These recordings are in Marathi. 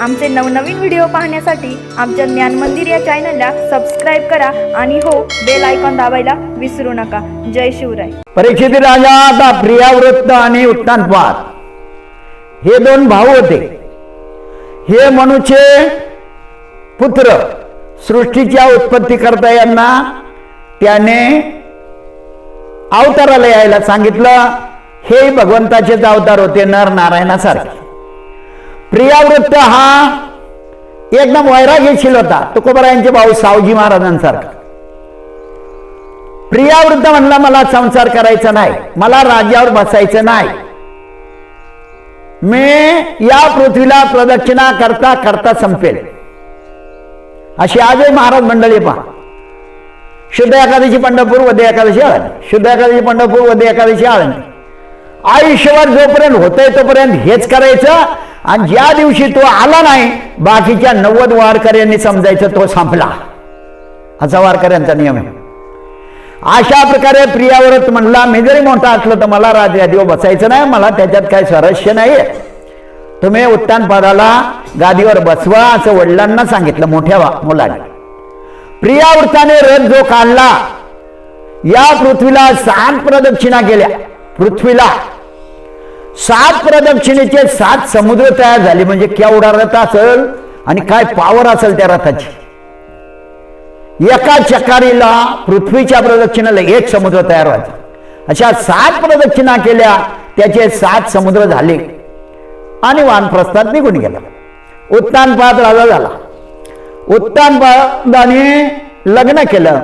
आमचे नवनवीन व्हिडिओ पाहण्यासाठी आमच्या ज्ञान मंदिर या चॅनलला सबस्क्राईब करा आणि हो बेल आयकॉन दाबायला विसरू नका. जय शिवराय. परीक्षित राजा प्रियावृत्त आणि उत्तानपाद हे दोन भाऊ होते. हे मनुचे पुत्र सृष्टीच्या उत्पत्ती करता यांना त्याने अवताराला यायला सांगितलं. हे भगवंताचेच अवतार होते नर नारायणासारखे. प्रियावृत्त हा एकदम वैराग्यशील होता. तुकोबरायांचे भाऊ सावजी महाराजांसारखा. प्रियावृत्त म्हणला मला संसार करायचा नाही. मला राज्यावर बसायचं नाही. मी या पृथ्वीला प्रदक्षिणा करता करता संपेल. अशी आजही महाराज मंडळी पहा. शुद्ध एकादशी पंढरपूर वदे एकादशी आळणी शुद्ध एकादशी पंढरपूर वदे एकादशी आळणी आयुष्यभर जोपर्यंत होतंय तोपर्यंत हेच करायचं. आणि ज्या दिवशी तो आला नाही बाकीच्या नव्वद वारकऱ्यांनी समजायचं तो संपला. असा वारकऱ्यांचा नियम आहे. अशा प्रकारे प्रियाव्रत म्हणला मी जरी मोठा असलो तर मला राजगादीवर बसायचं नाही मला त्याच्यात काही स्वारस्य नाही तुम्ही उत्तान पदाला गादीवर बसवा असं वडिलांना सांगितलं मोठ्या मुलाने. प्रियावृत्ताने रथ जो काढला या पृथ्वीला सात प्रदक्षिणा केल्या. पृथ्वीला सात प्रदक्षिणेचे सात समुद्र तयार झाले म्हणजे केवढा रथ असेल आणि काय पावर असेल त्या रथाची? एका चकारीला पृथ्वीच्या प्रदक्षिणेला एक समुद्र तयार व्हायचा. अशा सात प्रदक्षिणा केल्या त्याचे सात समुद्र झाले. आणि वानप्रस्थात निघून गेला. उत्तानपाद राजा झाला. उत्तानपादाने लग्न केलं.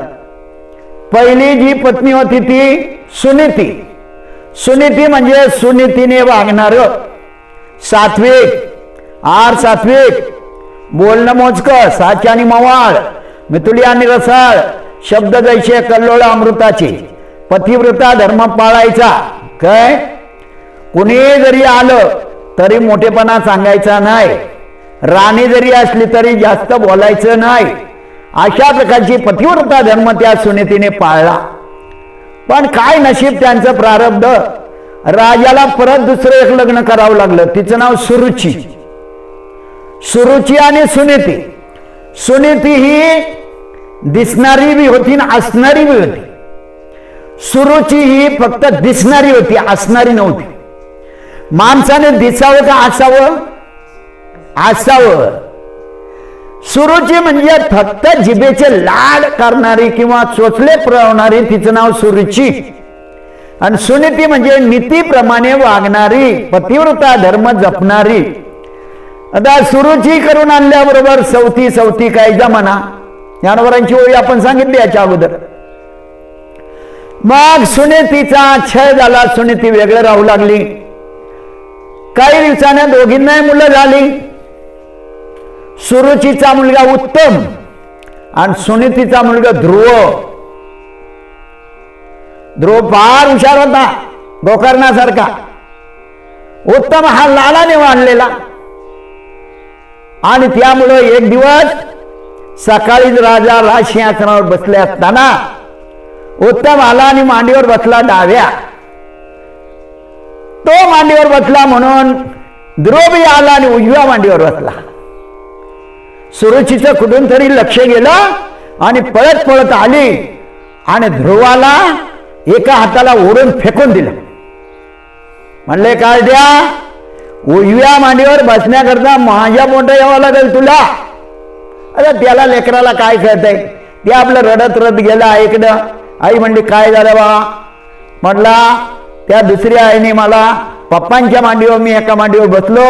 पहिली जी पत्नी होती ती सुनीती. सुनीती म्हणजे सुनीतीने वागणार. सात्विक आर सात्विक बोलणं मोजकं साची आणि मवाळ मिथुली आणि रसाळ शब्द जैसे कल्लोळ अमृताची पतिव्रता धर्म पाळायचा. काय? कुणी जरी आलं तरी मोठेपणा सांगायचा नाही. राणी जरी असली तरी जास्त बोलायचं नाही. अशा प्रकारची पतिव्रता धर्म त्या सुनीतीने पाळला. पण काय नशीब त्यांचं प्रारब्ध? राजाला परत दुसरं एक लग्न करावं लागलं. तिचं नाव सुरुची. सुरुची आणि सुनीती. सुनीती ही दिसणारी बी होती आणि असणारी बी होती. सुरुची ही फक्त दिसणारी होती असणारी नव्हती. माणसाने दिसावं का असावं? असावं. सुरुची म्हणजे फक्त जिभेचे लाड करणारी किंवा चोचले पुरवणारी तिचं नाव सुरुची. आणि सुनीती म्हणजे नीतीप्रमाणे वागणारी पतिव्रता धर्म जपणारी. आता सुरुची करून आणल्याबरोबर सवती सवती काय जमाना ज्ञानवरांची ओळी आपण सांगितली याच्या अगोदर. मग सुनीतीचा क्षय झाला सुनीती वेगळं राहू लागली. काही दिवसाने दोघींनाही मुलं झाली. सुरुचीचा मुलगा उत्तम आणि सुनीतीचा मुलगा ध्रुव. ध्रुव फार हुशार होता गोकर्णासारखा. उत्तम हा लालाने वाढलेला. आणि त्यामुळं एक दिवस सकाळीच राजा राजसिंहासनावर बसले असताना उत्तम आला आणि मांडीवर बसला डाव्या. तो मांडीवर बसला म्हणून ध्रुवही आला आणि उजव्या मांडीवर बसला. सुरुचीचं कुठून तरी लक्ष गेलं आणि पळत पळत आली आणि ध्रुवाला एका हाताला ओढून फेकून दिलं. म्हणले काय द्या? उजव्या मांडीवर बसण्याकरता माझ्या मोठं यावं लागेल तुला. अरे त्याला लेकराला काय कळतंय? ते आपलं रडत रडत गेलं ऐकलं आई म्हणली काय झालं बा? म्हटला त्या दुसऱ्या आईने मला पप्पांच्या मांडीवर मी एका मांडीवर बसलो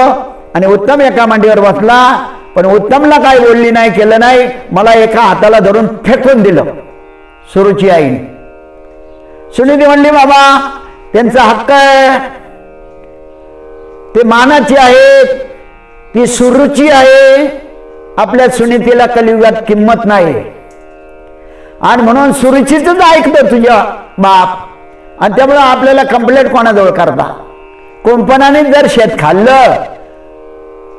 आणि उत्तम एका मांडीवर बसला पण उत्तमला काय बोलली नाही केलं नाही मला एका हाताला धरून फेकून दिलं. सुरुची आईने. सुनीती म्हणली बाबा त्यांचा हक्क आहे. ते मानाची आहेत. ती सुरुची आहे. आपल्या सुनीतीला कलियुगात किंमत नाही. आणि म्हणून सुरुचीच ऐकतं तुझ्या बाप. आणि त्यामुळं आपल्याला कंप्लेंट कोणाजवळ करता? कुंपणाने जर शेत खाल्लं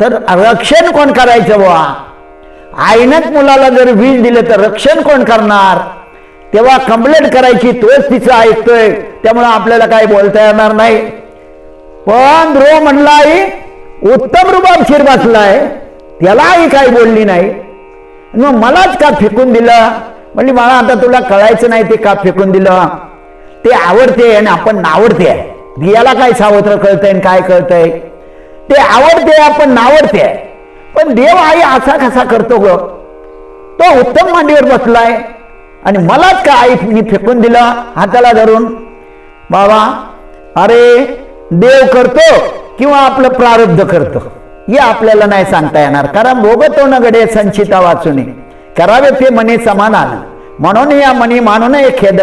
तर रक्षण कोण करायचं बुवा? आईनंच मुलाला जर वीज दिलं तर रक्षण कोण करणार? तेव्हा कंप्लेंट करायची तोच तिचं ऐकतोय. त्यामुळं आपल्याला काही बोलता येणार नाही. पण ध्रुव म्हणला उत्तम रुबाब शिर बसलाय. त्यालाही काही बोलली नाही. मग मलाच का फेकून दिलं? म्हणजे मला आता तुला कळायचं नाही ते का फेकून दिलं. ते आवडते आणि आपण नावडते. आहे याला काय सावत्र कळतंय आणि काय कळतंय? ते आवडते आपण नावडते. आहे पण देव आई असा कसा करतो ग. तो उत्तम मांडीवर बसलाय. आणि मलाच का आई मी फेकून दिलं हाताला धरून? बाबा अरे देव करतो किंवा आपलं प्रारब्ध करतो? हे आपल्याला नाही सांगता येणार. कारण भोगतो न गडे संचिता वाचूने. करावे ते मने समाधान. म्हणून या मनी मानून खेद.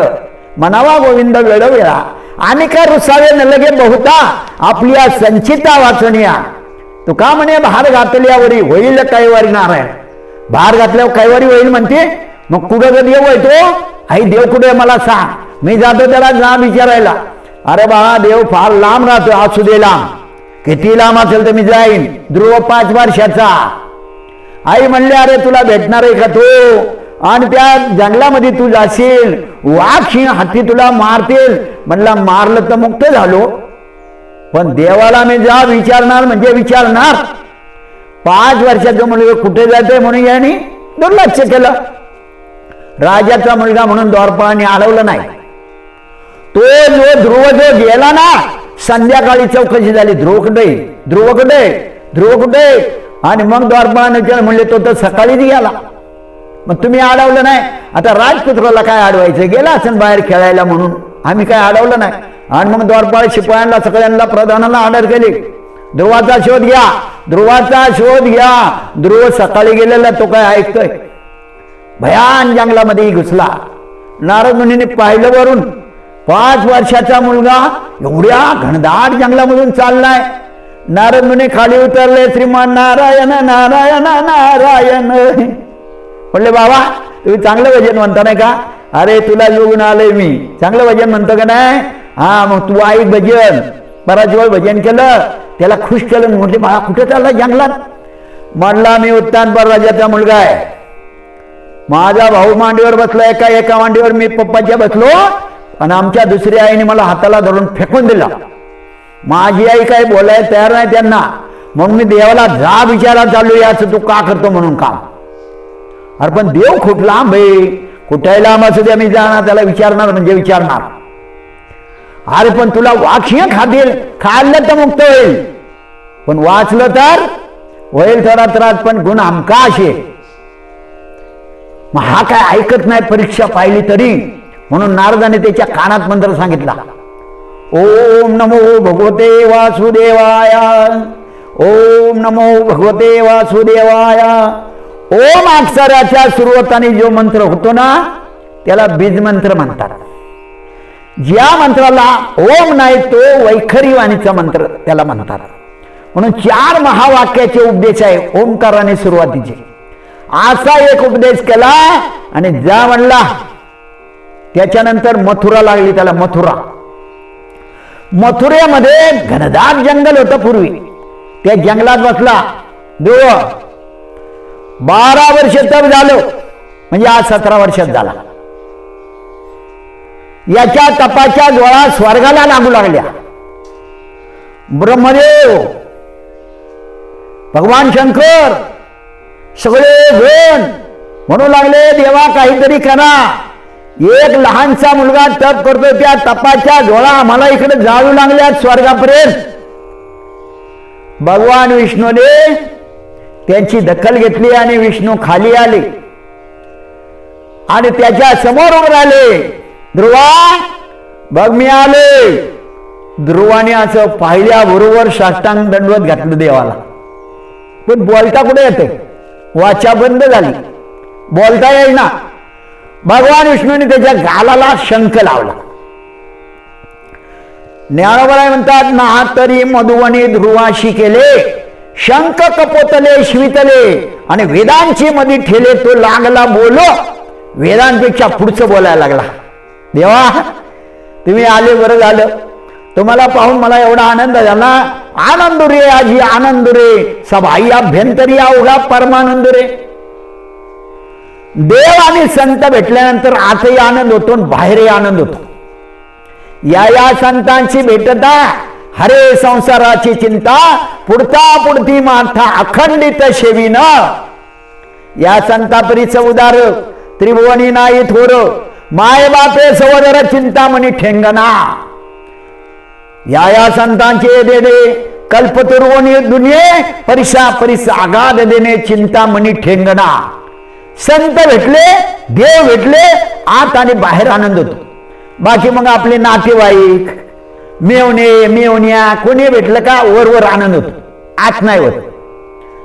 मनावा गोविंद वेळोवेळा आणि काय रुसावे न लगे बहुता? आपल्या संचिता वाचण्या तू का म्हणे भार घातल्यावरी होईल कैवारी नारायण. भार घातल्यावर कैवारी होईल म्हणते? मग कुठं कधी देव येतो तो? आई देव कुठे मला सांग. मी जातो त्याला जा विचारायला. अरे बाळा देव फार लांब राहतो असू दे लांब. किती लांब असेल तर मी जाईन. ध्रुव पाच वर्षाचा. आई म्हणले अरे तुला भेटणार आहे का तू? आणि त्या जंगलामध्ये तू जाशील वाघ हत्ती तुला मारतील. म्हणला मारलं तर मुक्त झालो. पण देवाला मी जा विचारणार म्हणजे विचारणार. पाच वर्षाचं मुलगा कुठे जाते म्हणून याने दुर्लक्ष केलं. राजाचा मुलगा म्हणून द्वारपाळाने आलवलं नाही. तो जो ध्रुव जो गेला ना संध्याकाळी चौकशी झाली ध्रुव कुठे ध्रुव कुठे ध्रुव कुठे आणि मग द्वारपाळाने म्हणले तो तर सकाळीच गेला. मग तुम्ही अडवलं नाही. आता राजपुत्राला काय अडवायचं? गेला असेल बाहेर खेळायला म्हणून. आम्ही काय अडवलं नाही. आणि मग द्वारपाळ शिपायांना सगळ्यांना प्रधानाला ऑर्डर केली. ध्रुवाचा शोध घ्या. ध्रुवाचा शोध घ्या. ध्रुव सकाळी गेलेला तो काय ऐकतोय? भयान जंगलामध्ये घुसला. नारद मुनीने पाहिलं वरून. पाच वर्षाचा मुलगा एवढ्या घनदाट जंगलामधून चाललाय. नारद मुनी खाली उतरले श्रीमान नारायण नारायण नारायण. म्हणले बाबा तुम्ही चांगलं भजन म्हणता नाही का? अरे तुला येऊन आलोय मी. चांगलं भजन म्हणतो का नाही? हा मग तू आई भजन बराच वेळ भजन केलं. त्याला खुश केलं. म्हटले बाळा कुठे चालला जंगलात? म्हणला मी उत्तानपर राजाचा मुलगा आहे. माझा भाऊ मांडीवर बसला एका एका मांडीवर मी पप्पाच्या बसलो आणि आमच्या दुसऱ्या आईने मला हाताला धरून फेकून दिला. माझी आई काही बोलायला तयार नाही त्यांना. मग मी देवाला जा विचारा चालू याचं तू का करतो म्हणून काम? अरे पण देव खूप लांब आहे. कुठे लांब असू दे मी जाणार त्याला विचारणार म्हणजे विचारणार. अरे पण तुला वाक्य खातील खाल्लं तर मुक्त होईल. पण वाचलं तर होईल थोडा त्रास पण गुण आमका असे. मग हा काय ऐकत नाही परीक्षा पाहिली तरी? म्हणून नारदाने त्याच्या कानात मंत्र सांगितला. ओम नमो भगवते वासुदेवाया. ओम नमो भगवते वासुदेवाया. ओम अक्षराच्या सुरुवाताने जो मंत्र होतो ना त्याला बीज मंत्र म्हणतात. ज्या मंत्राला ओम नाही तो वैखरी वाणीचा मंत्र त्याला म्हणतात. म्हणून चार महावाक्याचे उपदेश आहे ओंकाराने सुरुवातीचे. असा एक उपदेश केला आणि जा म्हणला. त्याच्यानंतर मथुरा लागली त्याला मथुरा. मथुरेमध्ये घनदाट जंगल होतं पूर्वी. त्या जंगलात बसला. देव बारा वर्ष तर झालं. म्हणजे आज सतरा वर्षात झाला. याच्या तपाच्या गोळा स्वर्गाला लागू लागल्या. ब्रह्मदेव भगवान शंकर सगळे गण म्हणू लागले देवा काहीतरी करा. एक लहानसा मुलगा तप करतो त्या तपाच्या डोळा आम्हाला इकडे जाळू लागल्या स्वर्गापर्यंत. भगवान विष्णूने त्यांची दखल घेतली आणि विष्णू खाली आले. आणि त्याच्यासमोर उभे राहिले. ध्रुवा बघ मी आले ध्रुवाने असं पाहिल्याबरोबर साष्टांग दंडवत घातलं देवाला. पण बोलता कुठे येते? वाचा बंद झाली. बोलता येईना. भगवान विष्णूने त्याच्या गालाला शंख लावला. ज्ञानोबराय म्हणतात ना तरी मधुवनी ध्रुवाशी केले. शंख कपोतले शिवितले आणि वेदांची मध्ये ठेले तो लागला बोलो. वेदांपेक्षा पुढचं बोलायला लागला. देवा तुम्ही आले बरं झालं. तुम्हाला पाहून मला एवढा आनंद झाला. आनंद रे आजी आनंद रे. सभाई अभ्यंतरी अवघा परमानंद रे. देव आणि संत भेटल्यानंतर आतही आनंद होतो आणि बाहेरही आनंद होतो. या या संतांची भेटता हरे संसाराची चिंता पुढता पुढती माथा अखंडित शेवीन. या संतापरीचं उदार त्रिभुवनी नाही थोर माय बापे सवदर चिंतामणी ठेंगणा. या या संतांचे देणे कल्पतरुवणी दुनिये परिसा परिस आगाध देणे चिंतामणी ठेंगणा. संत भेटले देव भेटले आत आणि बाहेर आनंद होतो. बाकी मग आपले नातेवाईक मेवणे मेवण्या कोणी भेटलं का वर वर आनंद होतो आत नाही होत.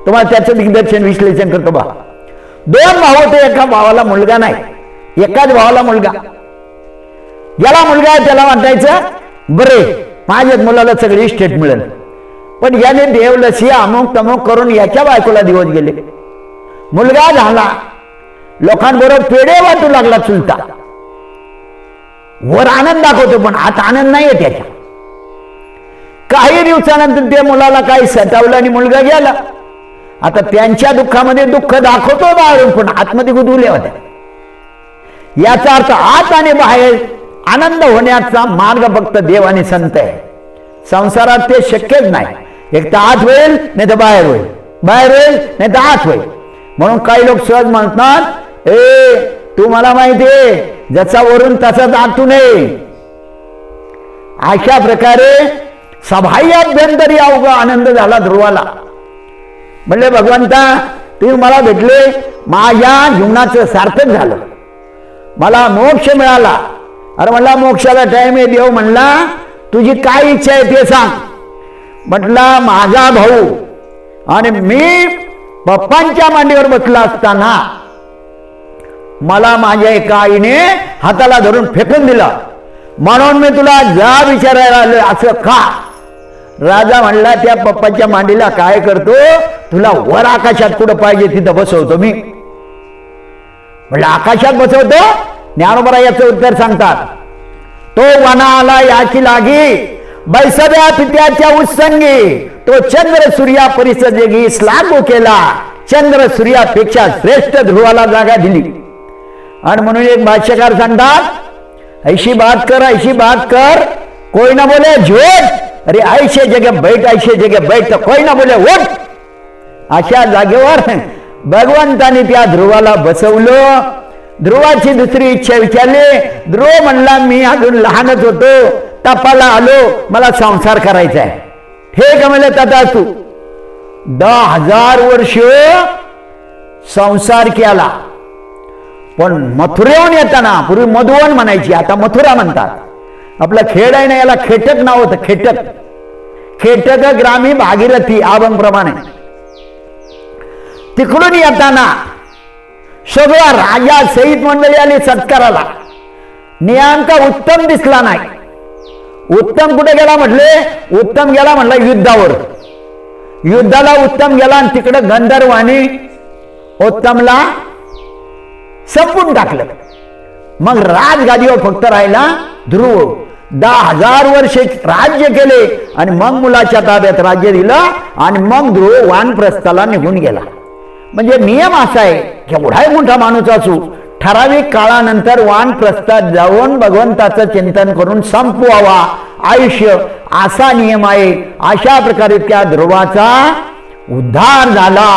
तुम्हाला त्याचं दिग्दर्शन विश्लेषण करतो बा. दोन भाव होते एका भावाला मुलगा नाही. एकाच भावाला मुलगा. ज्याला मुलगा आहे त्याला वाटायचं बरे माझ्याच मुलाला सगळी स्टेट मिळेल. पण याने देवलसी अमुक तमुक करून याच्या बायकोला दिवस गेले. मुलगा झाला. लोकांबरोबर पेढे वाटू लागला चुलता. वर आनंद दाखवतो पण आता आनंद नाहीये त्याच्या काही दिवसानंतर त्या मुलाला काही सतावलं आणि मुलगा गेला. आता त्यांच्या दुःखामध्ये दुःख दाखवतो बाहेरून पण आतमध्ये गुदुले होत्या. याचा अर्थ आत आणि बाहेर आनंद होण्याचा मार्ग फक्त देव आणि संत आहे. संसारात ते शक्यच नाही. एक तर आत होईल नाही तर बाहेर होईल. बाहेर होईल नाही तर आत होईल. म्हणून काही लोक सहज म्हणतात ए तू मला माहिती आहे जसा वरून तसाच आतून आहे अशा प्रकारे सभाह्याभ्यंतरी अवघा आनंद झाला ध्रुवाला. म्हणले भगवंता तुम्ही मला भेटले माझ्या जीवनाचं सार्थक झालं. मला मोक्ष मिळाला. अरे म्हणला मोक्षाला टाईम आहे देव म्हणला तुझी काय इच्छा आहे ते सांग. म्हटला माझा भाऊ आणि मी पप्पांच्या मांडीवर बसला असताना मला माझ्या एका आईने हाताला धरून फेकून दिलं. म्हणून मी तुला जा विचारायला आलं असं का? राजा म्हणला त्या पप्पाच्या मांडीला काय करतो? तुला वर आकाशात कुठं पाहिजे तिथं बसवतो मी. म्हणलं आकाशात बसवतो? ज्ञानोबरा याचं उत्तर सांगतात तो वनाला याची लागी बैसव्या पित्याच्या उत्संगी तो चंद्र सूर्या परिसदेगी लागू केला चंद्र सूर्यापेक्षा श्रेष्ठ ध्रुवाला जागा दिली. आणि म्हणून एक भाष्यकार सांगतात ऐशी बात कर ऐशी बात कर कोई ना बोले झोट अरे ऐशे जगे बैठ ऐशे जगे बैठ तर कोई ना बोले उठ! अशा जागेवर भगवंताने त्या ध्रुवाला बसवलं. ध्रुवाची दुसरी इच्छा विचारली ध्रुव म्हणला मी अजून लहानच होतो तपाला आलो मला संसार करायचा आहे हे गमले तथा तू? दहा हजार वर्ष संसार केला पण मथुरेहून येताना पूर्वी मधुवन म्हणायची आता मथुरा म्हणतात. आपला खेड आहे ना याला खेटक नाव होतं खेटक. खेटक ग्रामी भागीरथी प्रमाणे तिकडून येताना सगळा राजा सहित मंडळी आली सत्काराला नियांका उत्तम दिसला नाही. उत्तम कुठे गेला म्हटले? उत्तम गेला म्हटला युद्धावर. युद्धाला उत्तम गेला आणि तिकडे गंधर्वाणी उत्तमला संपून टाकलं. मग राजगादीवर फक्त राहिला ध्रुव. दहा हजार वर्षे राज्य केले आणि मग मुलाच्या ताब्यात राज्य दिलं आणि मग ध्रुव वानप्रस्थाला निघून गेला. म्हणजे नियम असा आहे केवढाही मोठा माणूस असू ठराविक काळानंतर वानप्रस्थात जाऊन भगवंताचं चिंतन करून संपवावा. आयुष्य असा नियम आहे अशा प्रकारे त्या ध्रुवाचा उद्धार झाला.